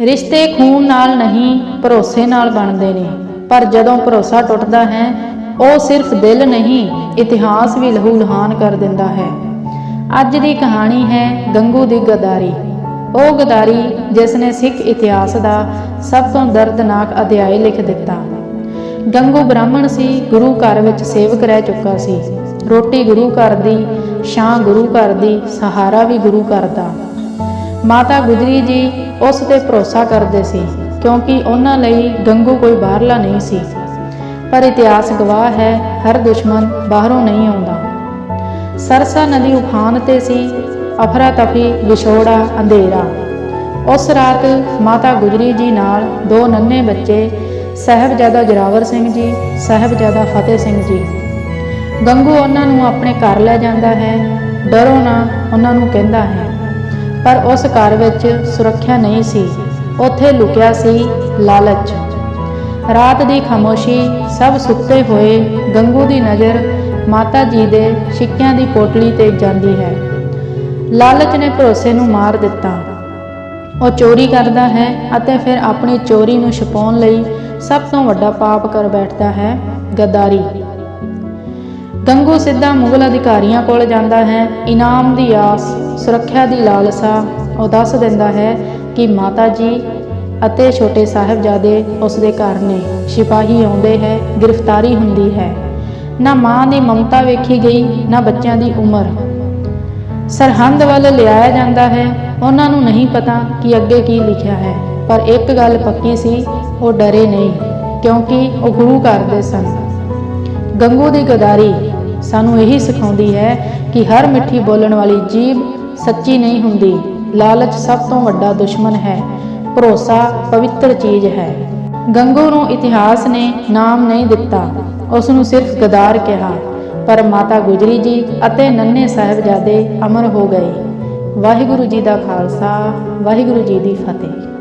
ਰਿਸ਼ਤੇ ਖੂਨ ਨਾਲ ਨਹੀਂ, ਭਰੋਸੇ ਨਾਲ ਬਣਦੇ ਨੇ। ਪਰ ਜਦੋਂ ਭਰੋਸਾ ਟੁੱਟਦਾ ਹੈ, ਉਹ ਸਿਰਫ ਦਿਲ ਨਹੀਂ, ਇਤਿਹਾਸ ਵੀ ਲਹੂ ਲਹਾਨ ਕਰ ਦਿੰਦਾ ਹੈ। ਅੱਜ ਦੀ ਕਹਾਣੀ ਹੈ ਗੰਗੂ ਦੀ ਗਦਾਰੀ। ਉਹ ਗਦਾਰੀ ਜਿਸ ਨੇ ਸਿੱਖ ਇਤਿਹਾਸ ਦਾ ਸਭ ਤੋਂ ਦਰਦਨਾਕ ਅਧਿਆਇ ਲਿਖ ਦਿੱਤਾ। ਗੰਗੂ ਬ੍ਰਾਹਮਣ ਸੀ, ਗੁਰੂ ਘਰ ਵਿੱਚ ਸੇਵਕ ਰਹਿ ਚੁੱਕਾ ਸੀ। ਰੋਟੀ ਗੁਰੂ ਘਰ ਦੀ, ਛਾਂ ਗੁਰੂ ਘਰ ਦੀ, ਸਹਾਰਾ ਵੀ ਗੁਰੂ ਘਰ ਦਾ। ਮਾਤਾ ਗੁਜਰੀ ਜੀ ਉਸ ਤੇ ਭਰੋਸਾ ਕਰਦੇ ਸੀ, ਕਿਉਂਕਿ ਉਹਨਾਂ ਲਈ ਗੰਗੂ ਕੋਈ ਬਾਹਰਲਾ ਨਹੀਂ ਸੀ। ਪਰ ਇਤਿਹਾਸ ਗਵਾਹ ਹੈ, ਹਰ ਦੁਸ਼ਮਣ ਬਾਹਰੋਂ ਨਹੀਂ ਆਉਂਦਾ। ਸਰਸਾ ਨਦੀ ਉਫਾਨ ਤੇ ਸੀ, ਅਫਰਾ ਤਫੀ, ਵਿਛੋੜਾ, ਅੰਧੇਰਾ। ਉਸ ਰਾਤ ਮਾਤਾ ਗੁਜਰੀ ਜੀ ਨਾਲ ਦੋ ਨੰਨੇ ਬੱਚੇ, ਸਾਹਿਬਜ਼ਾਦਾ ਜਰਾਵਰ ਸਿੰਘ ਜੀ, ਸਾਹਿਬਜ਼ਾਦਾ ਫਤਿਹ ਸਿੰਘ ਜੀ। ਗੰਗੂ ਉਹਨਾਂ ਨੂੰ ਆਪਣੇ ਘਰ ਲੈ ਜਾਂਦਾ ਹੈ, ਡਰੋ ਨਾ, ਉਹਨਾਂ ਨੂੰ ਕਹਿੰਦਾ ਹੈ। ਪਰ ਉਸ ਘਰ ਵਿੱਚ ਸੁਰੱਖਿਆ ਨਹੀਂ ਸੀ। ਉੱਥੇ ਲੁਕਿਆ ਸੀ ਲਾਲਚ। ਰਾਤ ਦੀ ਖਾਮੋਸ਼ੀ, ਸਭ ਸੁੱਤੇ ਹੋਏ, ਗੰਗੂ ਦੀ ਨਜ਼ਰ ਮਾਤਾ ਜੀ ਦੇ ਸਿੱਕਿਆਂ ਦੀ ਪੋਟਲੀ ਤੇ ਜਾਂਦੀ ਹੈ। ਲਾਲਚ ਨੇ ਭਰੋਸੇ ਨੂੰ ਮਾਰ ਦਿੱਤਾ। ਉਹ ਚੋਰੀ ਕਰਦਾ ਹੈ ਅਤੇ ਫਿਰ ਆਪਣੀ ਚੋਰੀ ਨੂੰ ਛੁਪਾਉਣ ਲਈ ਸਭ ਤੋਂ ਵੱਡਾ ਪਾਪ ਕਰ ਬੈਠਦਾ ਹੈ, ਗੱਦਾਰੀ। ਗੰਗੂ ਸਿੱਧਾ ਮੁਗਲ ਅਧਿਕਾਰੀਆਂ ਕੋਲ ਜਾਂਦਾ ਹੈ। ਇਨਾਮ ਦੀ ਆਸ, ਸੁਰੱਖਿਆ ਦੀ ਲਾਲਸਾ, ਉਹ ਦੱਸ ਦਿੰਦਾ ਹੈ ਕਿ ਮਾਤਾ ਜੀ ਅਤੇ ਛੋਟੇ ਸਾਹਿਬਜ਼ਾਦੇ ਉਸ ਦੇ ਘਰ ਨੇ ਸਿਪਾਹੀ ਆਉਂਦੇ ਹੈ, ਗ੍ਰਿਫਤਾਰੀ ਹੁੰਦੀ ਹੈ। ਨਾ ਮਾਂ ਦੀ ਮਮਤਾ ਵੇਖੀ ਗਈ, ਨਾ ਬੱਚਿਆਂ ਦੀ ਉਮਰ। ਸਰਹੰਦ ਵੱਲ ਲਿਆਇਆ ਜਾਂਦਾ ਹੈ। ਉਹਨਾਂ ਨੂੰ ਨਹੀਂ ਪਤਾ ਕਿ ਅੱਗੇ ਕੀ ਲਿਖਿਆ ਹੈ, ਪਰ ਇੱਕ ਗੱਲ ਪੱਕੀ ਸੀ, ਉਹ ਡਰੇ ਨਹੀਂ, ਕਿਉਂਕਿ ਉਹ ਗੁਰੂ ਕਰਦੇ ਸਨ। ਗੰਗੂ ਦੀ ਗਦਾਰੀ ਸਾਨੂੰ ਇਹੀ ਸਿਖਾਉਂਦੀ ਹੈ ਕਿ ਹਰ ਮਿੱਠੀ ਬੋਲਣ ਵਾਲੀ ਜੀਬ ਸੱਚੀ ਨਹੀਂ ਹੁੰਦੀ, ਲਾਲਚ ਸਭ ਤੋਂ ਵੱਡਾ ਦੁਸ਼ਮਣ ਹੈ, ਭਰੋਸਾ ਪਵਿੱਤਰ ਚੀਜ਼ ਹੈ। ਗੰਗੂ ਨੂੰ ਇਤਿਹਾਸ ਨੇ ਨਾਮ ਨਹੀਂ ਦਿੱਤਾ ਉਸ ਨੂੰ ਸਿਰਫ ਗਦਾਰ ਕਿਹਾ, ਪਰ ਮਾਤਾ ਗੁਜਰੀ ਜੀ ਅਤੇ ਨੰਨੇ ਸਾਹਿਬਜ਼ਾਦੇ ਅਮਰ ਹੋ ਗਏ। ਵਾਹਿਗੁਰੂ ਜੀ ਦਾ ਖਾਲਸਾ, ਵਾਹਿਗੁਰੂ ਜੀ ਦੀ ਫਤਿਹ।